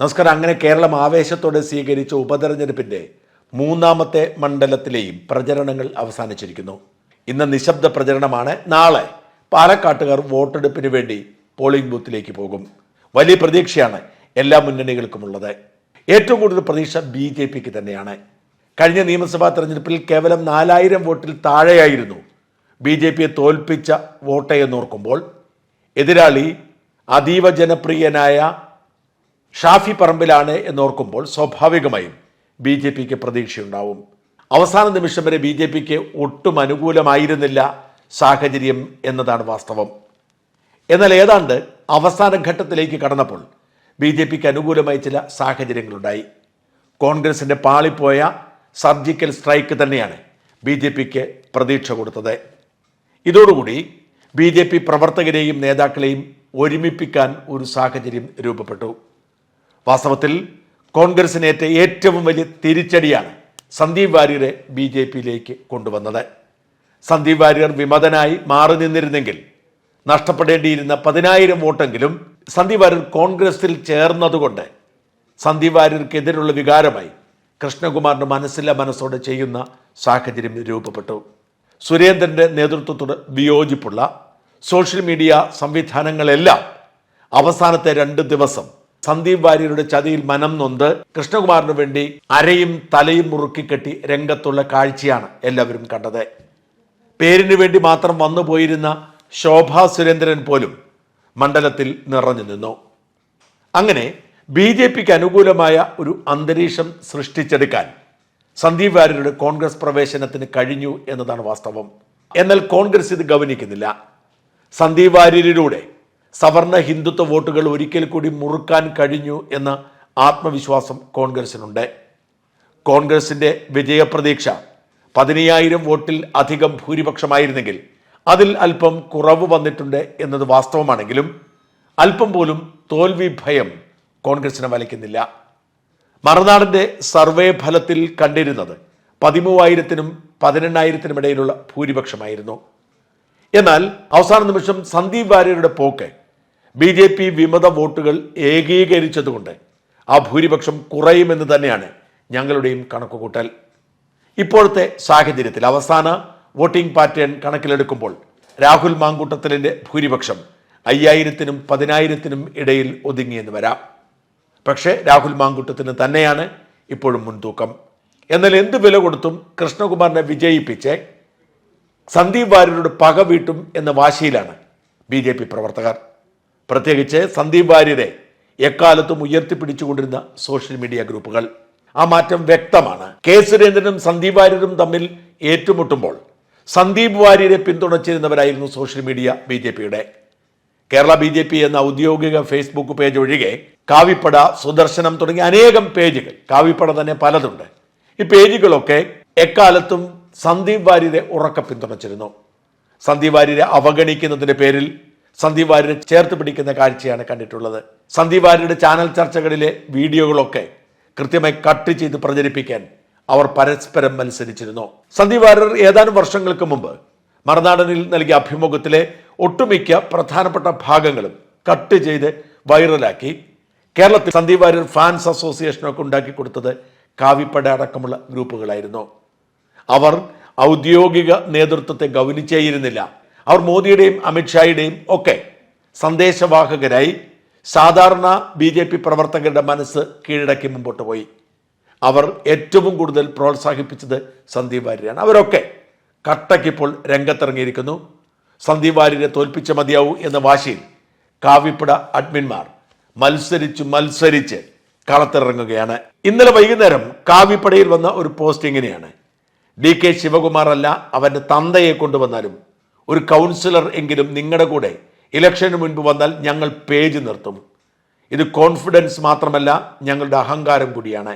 നമസ്കാരം. അങ്ങനെ കേരളം ആവേശത്തോടെ സ്വീകരിച്ച ഉപതെരഞ്ഞെടുപ്പിന്റെ മൂന്നാമത്തെ മണ്ഡലത്തിലെയും പ്രചരണങ്ങൾ അവസാനിച്ചിരിക്കുന്നു. ഇന്ന് നിശബ്ദ പ്രചരണമാണ്. നാളെ പാലക്കാട്ടുകാർ വോട്ടെടുപ്പിന് വേണ്ടി പോളിംഗ് ബൂത്തിലേക്ക് പോകും. വലിയ പ്രതീക്ഷയാണ് എല്ലാ മുന്നണികൾക്കുമുള്ളത്. ഏറ്റവും കൂടുതൽ പ്രതീക്ഷ ബി ജെ പിക്ക് തന്നെയാണ്. കഴിഞ്ഞ നിയമസഭാ തെരഞ്ഞെടുപ്പിൽ കേവലം നാലായിരം വോട്ടിൽ താഴെയായിരുന്നു ബി ജെ പിയെ തോൽപ്പിച്ച വോട്ട് എന്നോർക്കുമ്പോൾ എതിരാളി അതീവ ജനപ്രിയനായ ഷാഫി പറമ്പിലാണ് എന്നോർക്കുമ്പോൾ സ്വാഭാവികമായും ബി ജെ പിക്ക് പ്രതീക്ഷയുണ്ടാവും. അവസാന നിമിഷം വരെ ബി ജെ പിക്ക് ഒട്ടും അനുകൂലമായിരുന്നില്ല സാഹചര്യം എന്നതാണ് വാസ്തവം. എന്നാൽ ഏതാണ്ട് അവസാന ഘട്ടത്തിലേക്ക് കടന്നപ്പോൾ ബി ജെ പിക്ക് അനുകൂലമായ ചില സാഹചര്യങ്ങളുണ്ടായി. കോൺഗ്രസിന്റെ പാളിപ്പോയ സർജിക്കൽ സ്ട്രൈക്ക് തന്നെയാണ് ബി ജെ പിക്ക് പ്രതീക്ഷ കൊടുത്തത്. ഇതോടുകൂടി ബി ജെ പി പ്രവർത്തകരെയും നേതാക്കളെയും ഒരുമിപ്പിക്കാൻ ഒരു സാഹചര്യം രൂപപ്പെട്ടു. വാസ്തവത്തിൽ കോൺഗ്രസിനേറ്റ ഏറ്റവും വലിയ തിരിച്ചടിയാണ് സന്ദീപ് വാര്യരെ ബി ജെ പിയിലേക്ക് കൊണ്ടുവന്നത്. സന്ദീപ് വാര്യർ വിമതനായി മാറി നിന്നിരുന്നെങ്കിൽ നഷ്ടപ്പെടേണ്ടിയിരുന്ന പതിനായിരം വോട്ടെങ്കിലും സന്ദീപ് വാര്യർ കോൺഗ്രസിൽ ചേർന്നതുകൊണ്ട് സന്ദീപ് വാര്യർക്കെതിരുള്ള വികാരമായി കൃഷ്ണകുമാറിന്റെ മനസ്സില്ല മനസ്സോടെ ചെയ്യുന്ന സാഹചര്യം രൂപപ്പെട്ടു. സുരേന്ദ്രന്റെ നേതൃത്വത്തോട് വിയോജിപ്പുള്ള സോഷ്യൽ മീഡിയ സംവിധാനങ്ങളെല്ലാം അവസാനത്തെ രണ്ട് ദിവസം സന്ദീപ് വാര്യരുടെ ചതിയിൽ മനം നൊന്ത് കൃഷ്ണകുമാറിന് വേണ്ടി അരയും തലയും മുറുക്കിക്കെട്ടി രംഗത്തുള്ള കാഴ്ചയാണ് എല്ലാവരും കണ്ടത്. പേരിനു വേണ്ടി മാത്രം വന്നു പോയിരുന്ന ശോഭാ സുരേന്ദ്രൻ പോലും മണ്ഡലത്തിൽ നിറഞ്ഞു നിന്നു. അങ്ങനെ ബി ജെ പിക്ക് അനുകൂലമായ ഒരു അന്തരീക്ഷം സൃഷ്ടിച്ചെടുക്കാൻ സന്ദീപ് വാര്യരുടെ കോൺഗ്രസ് പ്രവേശനത്തിന് കഴിഞ്ഞു എന്നതാണ് വാസ്തവം. എന്നാൽ കോൺഗ്രസ് ഇത് ഗവനിക്കുന്നില്ല. സന്ദീപ് വാര്യരിലൂടെ സവർണ ഹിന്ദുത്വ വോട്ടുകൾ ഒരിക്കൽ കൂടി മുറുക്കാൻ കഴിഞ്ഞു എന്ന ആത്മവിശ്വാസം കോൺഗ്രസിനുണ്ട്. കോൺഗ്രസിന്റെ വിജയപ്രതീക്ഷ പതിനയ്യായിരം വോട്ടിൽ അധികം ഭൂരിപക്ഷമായിരുന്നെങ്കിൽ അതിൽ അല്പം കുറവ് വന്നിട്ടുണ്ട് എന്നത് വാസ്തവമാണെങ്കിലും അല്പം പോലും തോൽവി ഭയം കോൺഗ്രസിനെ വലയ്ക്കുന്നില്ല. മറുനാടിന്റെ സർവേ ഫലത്തിൽ കണ്ടിരുന്നത് പതിമൂവായിരത്തിനും പതിനെണ്ണായിരത്തിനും ഇടയിലുള്ള ഭൂരിപക്ഷമായിരുന്നു. എന്നാൽ അവസാന നിമിഷം സന്ദീപ് വാര്യരുടെ പോക്ക് ബി ജെ പി വിമത വോട്ടുകൾ ഏകീകരിച്ചതുകൊണ്ട് ആ ഭൂരിപക്ഷം കുറയുമെന്ന് തന്നെയാണ് ഞങ്ങളുടെയും കണക്കുകൂട്ടൽ. ഇപ്പോഴത്തെ സാഹചര്യത്തിൽ അവസാന വോട്ടിംഗ് പാറ്റേൺ കണക്കിലെടുക്കുമ്പോൾ രാഹുൽ മാങ്കൂട്ടത്തിലിന്റെ ഭൂരിപക്ഷം അയ്യായിരത്തിനും പതിനായിരത്തിനും ഇടയിൽ ഒതുങ്ങിയെന്ന് വരാം. പക്ഷേ രാഹുൽ മാങ്കൂട്ടത്തിന് തന്നെയാണ് ഇപ്പോഴും മുൻതൂക്കം. എന്നാൽ എന്ത് വില കൊടുത്തും കൃഷ്ണകുമാറിനെ വിജയിപ്പിച്ച് സന്ദീപ് വാര്യരുടെ പക വീട്ടും എന്ന വാശിയിലാണ് ബി പ്രവർത്തകർ. പ്രത്യേകിച്ച് സന്ദീപ് വാര്യരെ എക്കാലത്തും ഉയർത്തിപ്പിടിച്ചുകൊണ്ടിരുന്ന സോഷ്യൽ മീഡിയ ഗ്രൂപ്പുകൾ. ആ മാറ്റം വ്യക്തമാണ്. കെ സുരേന്ദ്രനും സന്ദീപ് വാര്യരും തമ്മിൽ ഏറ്റുമുട്ടുമ്പോൾ സന്ദീപ് വാര്യരെ പിന്തുണച്ചിരുന്നവരായിരുന്നു സോഷ്യൽ മീഡിയ ബി ജെ പിയുടെ. കേരള ബി ജെ പി എന്ന ഔദ്യോഗിക ഫേസ്ബുക്ക് പേജ് ഒഴികെ കാവിപ്പട സുദർശനം തുടങ്ങിയ അനേകം പേജുകൾ. കാവിപ്പട തന്നെ പലതുണ്ട്. ഈ പേജുകളൊക്കെ എക്കാലത്തും സന്ദീപ് വാര്യരെ ഉറക്ക പിന്തുണച്ചിരുന്നു. സന്ദീപ് വാര്യരെ അവഗണിക്കുന്നതിന്റെ പേരിൽ സന്ദീപ് വാര്യരെ ചേർത്ത് പിടിക്കുന്ന കാഴ്ചയാണ് കണ്ടിട്ടുള്ളത്. സന്ദീപ് വാര്യരുടെ ചാനൽ ചർച്ചകളിലെ വീഡിയോകളൊക്കെ കൃത്യമായി കട്ട് ചെയ്ത് പ്രചരിപ്പിക്കാൻ അവർ പരസ്പരം മത്സരിച്ചിരുന്നു. സന്ദീപ് വാര്യർ ഏതാനും വർഷങ്ങൾക്ക് മുമ്പ് മറുനാടനിൽ നൽകിയ അഭിമുഖത്തിലെ ഒട്ടുമിക്ക പ്രധാനപ്പെട്ട ഭാഗങ്ങളും കട്ട് ചെയ്ത് വൈറലാക്കി. കേരളത്തിൽ സന്ദീപ് വാര്യർ ഫാൻസ് അസോസിയേഷനൊക്കെ ഉണ്ടാക്കി കൊടുത്തത് കാവിപ്പട അടക്കമുള്ള ഗ്രൂപ്പുകളായിരുന്നു. അവർ ഔദ്യോഗിക നേതൃത്വത്തെ ഗൗനിച്ചേയിരുന്നില്ല. അവർ മോദിയുടെയും അമിത്ഷായുടെയും ഒക്കെ സന്ദേശവാഹകരായി സാധാരണ ബി ജെ പി പ്രവർത്തകരുടെ മനസ്സ് കീഴടക്കി മുമ്പോട്ട് പോയി. അവർ ഏറ്റവും കൂടുതൽ പ്രോത്സാഹിപ്പിച്ചത് സന്ദീപ് വാര്യരാണ്. അവരൊക്കെ കട്ടയ്ക്കിപ്പോൾ രംഗത്തിറങ്ങിയിരിക്കുന്നു. സന്ദീപ് വാര്യരെ തോൽപ്പിച്ച മതിയാവൂ എന്ന വാശിയിൽ കാവിപ്പട അഡ്മിന്മാർ മത്സരിച്ചു മത്സരിച്ച് കളത്തിറങ്ങുകയാണ്. ഇന്നലെ വൈകുന്നേരം കാവിപ്പടയിൽ വന്ന ഒരു പോസ്റ്റ് ഇങ്ങനെയാണ് ഡി കെ ശിവകുമാർ അല്ല അവന്റെ തന്തയെ കൊണ്ടുവന്നാലും ഒരു കൗൺസിലർ എങ്കിലും നിങ്ങളുടെ കൂടെ ഇലക്ഷന് മുൻപ് വന്നാൽ ഞങ്ങൾ പേജ് നിർത്തും. ഇത് കോൺഫിഡൻസ് മാത്രമല്ല ഞങ്ങളുടെ അഹങ്കാരം കൂടിയാണ്.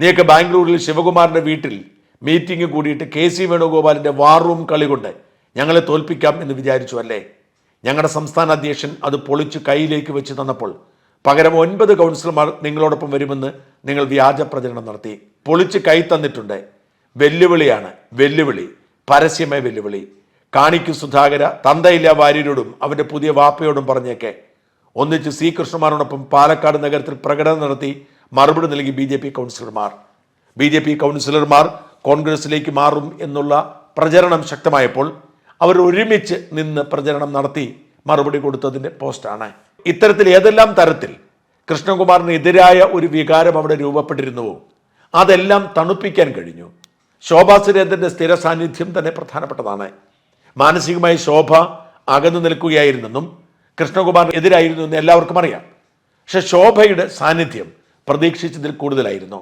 നീയൊക്കെ ബാംഗ്ലൂരിൽ ശിവകുമാറിന്റെ വീട്ടിൽ മീറ്റിംഗ് കൂടിയിട്ട് കെ സി വേണുഗോപാലിന്റെ വാർ റൂം കളി കൊണ്ട് ഞങ്ങളെ തോൽപ്പിക്കാം എന്ന് വിചാരിച്ചു അല്ലേ? ഞങ്ങളുടെ സംസ്ഥാന അധ്യക്ഷൻ അത് പൊളിച്ച് കയ്യിലേക്ക് വെച്ച് തന്നപ്പോൾ പകരം ഒൻപത് കൗൺസിലർമാർ നിങ്ങളോടൊപ്പം വരുമെന്ന് നിങ്ങൾ വ്യാജ പ്രചരണം നടത്തി. പൊളിച്ച് കൈ തന്നിട്ടുണ്ട്. വെല്ലുവിളിയാണ് വെല്ലുവിളി. പരസ്യമായ വെല്ലുവിളി. കാണിക്കു സുധാകര തന്തയില്ല വാര്യരോടും അവന്റെ പുതിയ വാപ്പയോടും പറഞ്ഞേക്കെ. ഒന്നിച്ച് സി. കൃഷ്ണമാരോടൊപ്പം പാലക്കാട് നഗരത്തിൽ പ്രകടനം നടത്തി മറുപടി നൽകി ബി. ജെ. പി. കൗൺസിലർമാർ. ബി. ജെ. പി. കൗൺസിലർമാർ കോൺഗ്രസിലേക്ക് മാറും എന്നുള്ള പ്രചരണം ശക്തമായപ്പോൾ അവർ ഒരുമിച്ച് നിന്ന് പ്രചരണം നടത്തി മറുപടി കൊടുത്തതിന്റെ പോസ്റ്റാണ്. ഇത്തരത്തിൽ ഏതെല്ലാം തരത്തിൽ കൃഷ്ണകുമാറിനെതിരായ ഒരു വികാരം അവിടെ രൂപപ്പെട്ടിരുന്നുവോ അതെല്ലാം തണുപ്പിക്കാൻ കഴിഞ്ഞു. ശോഭാ സുരേന്ദ്രന്റെ സ്ഥിര സാന്നിധ്യം തന്നെ പ്രധാനപ്പെട്ടതാണ്. മാനസികമായി ശോഭ അകന്നു നിൽക്കുകയായിരുന്നെന്നും കൃഷ്ണകുമാറിന് എതിരായിരുന്നു എന്ന് എല്ലാവർക്കും അറിയാം. പക്ഷെ ശോഭയുടെ സാന്നിധ്യം പ്രതീക്ഷിച്ചതിൽ കൂടുതലായിരുന്നു.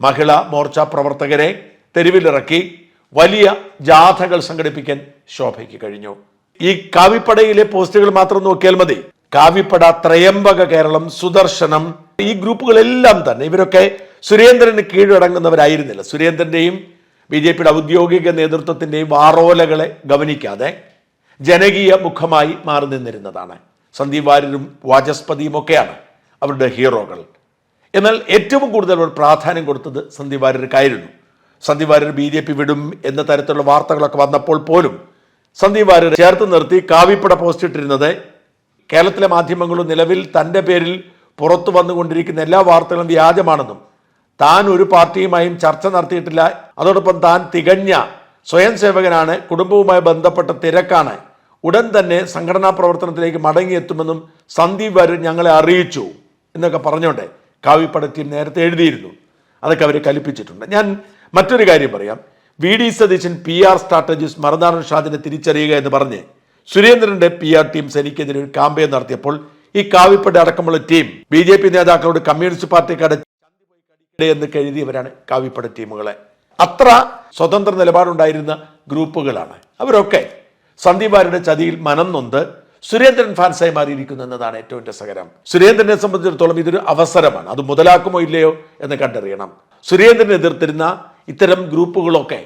മഹിളാ മോർച്ച പ്രവർത്തകരെ തെരുവിലിറക്കി വലിയ ജാഥകൾ സംഘടിപ്പിക്കാൻ ശോഭയ്ക്ക് കഴിഞ്ഞു. ഈ കാവിപ്പടയിലെ പോസ്റ്റുകൾ മാത്രം നോക്കിയാൽ മതി. കാവിപ്പട ത്രയംബക കേരളം സുദർശനം ഈ ഗ്രൂപ്പുകളെല്ലാം തന്നെ ഇവരൊക്കെ സുരേന്ദ്രന് കീഴടങ്ങുന്നവരായിരുന്നില്ല. സുരേന്ദ്രന്റെയും ബി ജെ പിയുടെ ഔദ്യോഗിക നേതൃത്വത്തിന്റെയും വാറോലകളെ ഗവനിക്കാതെ ജനകീയ മുഖമായി മാറി നിന്നിരുന്നതാണ്. സന്ദീപ് വാര്യരും വാചസ്പതിയും ഒക്കെയാണ് അവരുടെ ഹീറോകൾ. എന്നാൽ ഏറ്റവും കൂടുതൽ അവർ പ്രാധാന്യം കൊടുത്തത് Sandeep വാര്യർക്കായിരുന്നു. Sandeep Warrier B J P വിടും എന്ന തരത്തിലുള്ള വാർത്തകളൊക്കെ വന്നപ്പോൾ പോലും സന്ദീപ് വാര്യർ ചേർത്ത് നിർത്തി കാവിപ്പട പോസ്റ്റ് ഇട്ടിരുന്നത് കേരളത്തിലെ മാധ്യമങ്ങളും നിലവിൽ തന്റെ പേരിൽ പുറത്തു വന്നുകൊണ്ടിരിക്കുന്ന എല്ലാ വാർത്തകളും വ്യാജമാണെന്നും താൻ ഒരു പാർട്ടിയുമായും ചർച്ച നടത്തിയിട്ടില്ല. അതോടൊപ്പം താൻ തികഞ്ഞ സ്വയം സേവകനാണ്. കുടുംബവുമായി ബന്ധപ്പെട്ട തിരക്കാണ്. ഉടൻ തന്നെ സംഘടനാ പ്രവർത്തനത്തിലേക്ക് മടങ്ങിയെത്തുമെന്നും സന്ദീപ് വാര്യർ ഞങ്ങളെ അറിയിച്ചു എന്നൊക്കെ പറഞ്ഞോട്ടെ കാവിപ്പട നേരത്തെ എഴുതിയിരുന്നു. അതൊക്കെ അവർ കലിപ്പിച്ചിട്ടുണ്ട് ഞാൻ മറ്റൊരു കാര്യം പറയാം. V D Satheesan P R strategist മറുനാടൻ ഷാദിനെ തിരിച്ചറിയുക എന്ന് പറഞ്ഞ് സുരേന്ദ്രന്റെ പി ആർ ടീം സെനിക്കെതിരെ ഒരു കാമ്പയിൻ നടത്തിയപ്പോൾ ഈ കാവിപ്പട അടക്കമുള്ള ടീം ബി ജെ പി നേതാക്കളോട് കമ്മ്യൂണിസ്റ്റ് പാർട്ടിക്കാരുടെ എന്ന് കരുതിയവരാണ് കാവിപ്പട ടീമുകളെ. അത്ര സ്വതന്ത്ര നിലപാടുണ്ടായിരുന്ന ഗ്രൂപ്പുകളാണ്. അവരൊക്കെ സന്ദീപാരുടെ ചതിയിൽ മനം നൊന്ത് സുരേന്ദ്രൻ ഫാൻസായി മാറിയിരിക്കുന്നു എന്നതാണ് ഏറ്റവും രസകരം. സുരേന്ദ്രനെ സംബന്ധിച്ചിടത്തോളം ഇതൊരു അവസരമാണ്. അത് മുതലാക്കുമോ ഇല്ലയോ എന്ന് കണ്ടറിയണം. സുരേന്ദ്രനെ എതിർത്തിരുന്ന ഇത്തരം ഗ്രൂപ്പുകളൊക്കെ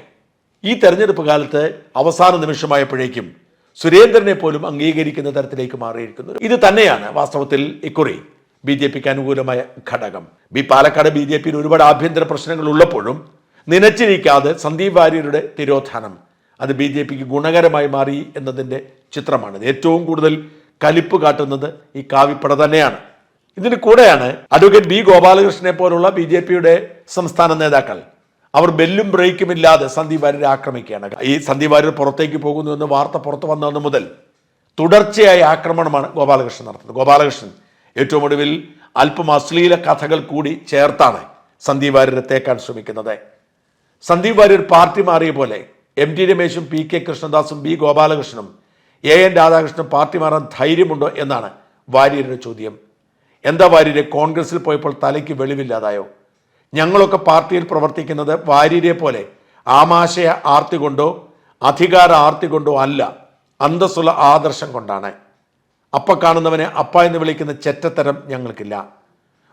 ഈ തെരഞ്ഞെടുപ്പ് കാലത്ത് അവസാന നിമിഷമായപ്പോഴേക്കും സുരേന്ദ്രനെ പോലും അംഗീകരിക്കുന്ന തരത്തിലേക്ക് മാറിയിരിക്കുന്നു. ഇത് തന്നെയാണ് വാസ്തവത്തിൽ ഇക്കുറി. ബി ജെ പിക്ക് അനുകൂലമായ ഘടകം. ബി പാലക്കാട് ബി ജെ പിയിൽ ഒരുപാട് ആഭ്യന്തര പ്രശ്നങ്ങൾ ഉള്ളപ്പോഴും നിലച്ചിരിക്കാതെ സന്ദീപ് വാര്യരുടെ തിരോധാനം അത് ബി ജെ പിക്ക് ഗുണകരമായി മാറി എന്നതിന്റെ ചിത്രമാണ്. ഏറ്റവും കൂടുതൽ കലിപ്പ് കാട്ടുന്നത് ഈ കാവിപ്പട തന്നെയാണ്. ഇതിന് കൂടെയാണ് അഡ്വക്കേറ്റ് ബി ഗോപാലകൃഷ്ണനെ പോലുള്ള ബി ജെ പിയുടെ സംസ്ഥാന നേതാക്കൾ. അവർ ബെല്ലും ബ്രേക്കും ഇല്ലാതെ സന്ദീപ് വാര്യരെ ആക്രമിക്കുകയാണ്. ഈ സന്ദീപ് വാര്യർ പുറത്തേക്ക് പോകുന്നു എന്ന് വാർത്ത പുറത്തു വന്നതെന്ന് മുതൽ തുടർച്ചയായ ആക്രമണമാണ് ഗോപാലകൃഷ്ണൻ നടത്തുന്നത്. ഗോപാലകൃഷ്ണൻ ഏറ്റവും ഒടുവിൽ അല്പം അശ്ലീല കഥകൾ കൂടി ചേർത്താണ് സന്ദീപ് വാര്യരെ തേക്കാൻ ശ്രമിക്കുന്നത്. സന്ദീപ് വാര്യർ പാർട്ടി മാറിയ പോലെ എം ടി രമേശും പി കെ കൃഷ്ണദാസും ബി ഗോപാലകൃഷ്ണനും എ എൻ രാധാകൃഷ്ണൻ പാർട്ടി മാറാൻ ധൈര്യമുണ്ടോ എന്നാണ് വാര്യരുടെ ചോദ്യം. എന്താ വാര്യരെ കോൺഗ്രസിൽ പോയപ്പോൾ തലയ്ക്ക് വെളിവില്ലാതായോ? ഞങ്ങളൊക്കെ പാർട്ടിയിൽ പ്രവർത്തിക്കുന്നത് വാര്യരെ പോലെ ആമാശയ ആർത്തി കൊണ്ടോ അധികാര ആർത്തി കൊണ്ടോ അല്ല അന്തസ്സുള്ള ആദർശം കൊണ്ടാണ്. അപ്പ കാണുന്നവനെ അപ്പ എന്ന് വിളിക്കുന്ന ചെറ്റത്തരം ഞങ്ങൾക്കില്ല.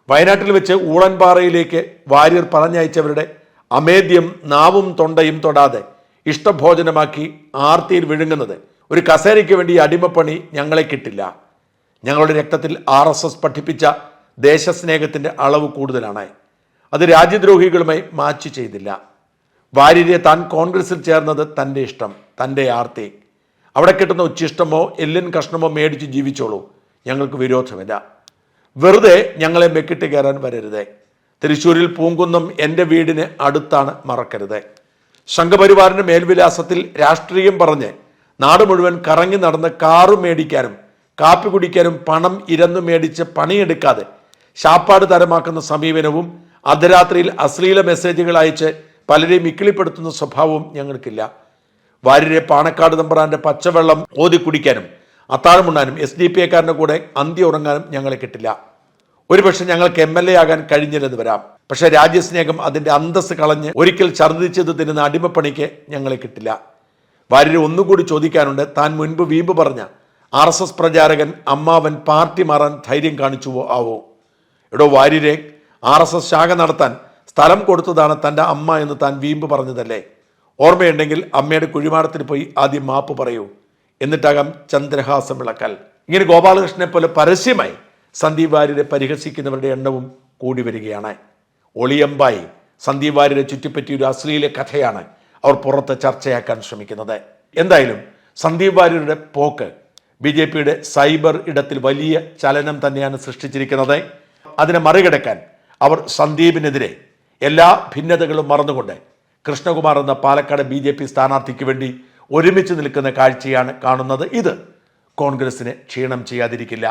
വയനാട്ടിൽ വെച്ച് ഊളൻപാറയിലേക്ക് വാര്യർ പറഞ്ഞയച്ചവരുടെ അമേദ്യം നാവും തൊണ്ടയും തൊടാതെ ഇഷ്ടഭോജനമാക്കി ആർത്തിയിൽ വിഴുങ്ങുന്നത് ഒരു കസേരയ്ക്ക് വേണ്ടി അടിമപ്പണി ഞങ്ങളെ കിട്ടില്ല. ഞങ്ങളുടെ രക്തത്തിൽ ആർ എസ് എസ് പഠിപ്പിച്ച ദേശസ്നേഹത്തിന്റെ അളവ് കൂടുതലാണ് അത് രാജ്യദ്രോഹികളുമായി മാച്ച് ചെയ്തില്ല. വാര്യരെ താൻ കോൺഗ്രസിൽ ചേർന്നത് തന്റെ ഇഷ്ടം തന്റെ ആർത്തി. അവിടെ കിട്ടുന്ന ഉച്ചിഷ്ടമോ എല്ലിൻ കഷ്ണമോ മേടിച്ച് ജീവിച്ചോളൂ. ഞങ്ങൾക്ക് വിരോധമില്ല. വെറുതെ ഞങ്ങളെ മെക്കിട്ട് കയറാൻ വരരുതേ. തൃശ്ശൂരിൽ പൂങ്കുന്നം എന്റെ വീടിന് അടുത്താണ് മറക്കരുത്. സംഘപരിവാറിന്റെ മേൽവിലാസത്തിൽ രാഷ്ട്രീയം പറഞ്ഞ് നാട് മുഴുവൻ കറങ്ങി നടന്ന് കാറ് മേടിക്കാനും കാപ്പി കുടിക്കാനും പണം ഇരന്നു മേടിച്ച് പണിയെടുക്കാതെ ശാപ്പാട് തരമാക്കുന്ന സമീപനവും അർദ്ധരാത്രിയിൽ അശ്ലീല മെസ്സേജുകൾ അയച്ച് പലരെയും ഇക്കിളിപ്പെടുത്തുന്ന സ്വഭാവവും ഞങ്ങൾക്കില്ല. വാര്യരെ പാണക്കാട് തമ്പ്രാന്റെ പച്ചവെള്ളം ഓതി കുടിക്കാനും അത്താഴമുണ്ണാനും എസ് ഡി പി എക്കാരന്റെ കൂടെ അന്തി ഉറങ്ങാനും ഞങ്ങളെ കിട്ടില്ല. ഒരുപക്ഷെ ഞങ്ങൾക്ക് എം എൽ എ ആകാൻ കഴിഞ്ഞില്ലെന്ന് വരാം. പക്ഷെ രാജ്യസ്നേഹം അതിന്റെ അന്തസ് കളഞ്ഞ് ഒരിക്കൽ ഛർദ്ദിച്ചത് തിന്നുന്ന അടിമപ്പണിക്ക് ഞങ്ങളെ കിട്ടില്ല. വാര്യരെ ഒന്നുകൂടി ചോദിക്കാനുണ്ട്. താൻ മുൻപ് വീമ്പ് പറഞ്ഞ ആർ എസ് എസ് പ്രചാരകൻ അമ്മാവൻ പാർട്ടി മാറാൻ ധൈര്യം കാണിച്ചുവോ ആവോ? എടോ വാര്യരെ ആർ എസ് എസ് ശാഖ നടത്താൻ സ്ഥലം കൊടുത്തതാണ് തന്റെ അമ്മ എന്ന് താൻ വീമ്പ് പറഞ്ഞതല്ലേ? ഓർമ്മയുണ്ടെങ്കിൽ അമ്മയുടെ കുഴിമാടത്തിന് പോയി ആദ്യം മാപ്പ് പറയൂ. എന്നിട്ടാകാം ചന്ദ്രഹാസം വിളക്കൽ. ഇങ്ങനെ ഗോപാലകൃഷ്ണനെ പോലെ പരസ്യമായി സന്ദീപ് വാര്യരെ പരിഹസിക്കുന്നവരുടെ എണ്ണവും കൂടി വരികയാണ്. ഒളിയമ്പായി സന്ദീപ് വാര്യരെ ചുറ്റിപ്പറ്റിയ ഒരു അശ്ലീല കഥയാണ് അവർ പുറത്ത് ചർച്ചയാക്കാൻ ശ്രമിക്കുന്നത്. എന്തായാലും സന്ദീപ് വാര്യരുടെ പോക്ക് ബി ജെ പിയുടെ സൈബർ ഇടത്തിൽ വലിയ ചലനം തന്നെയാണ് സൃഷ്ടിച്ചിരിക്കുന്നത്. അതിനെ മറികടക്കാൻ അവർ സന്ദീപിനെതിരെ എല്ലാ ഭിന്നതകളും മറന്നുകൊണ്ട് കൃഷ്ണകുമാർ എന്ന പാലക്കാട് ബി ജെ പി സ്ഥാനാർത്ഥിക്ക് വേണ്ടി ഒരുമിച്ച് നിൽക്കുന്ന കാഴ്ചയാണ് കാണുന്നത്. ഇത് കോൺഗ്രസിന് ക്ഷീണം ചെയ്യാതിരിക്കില്ല.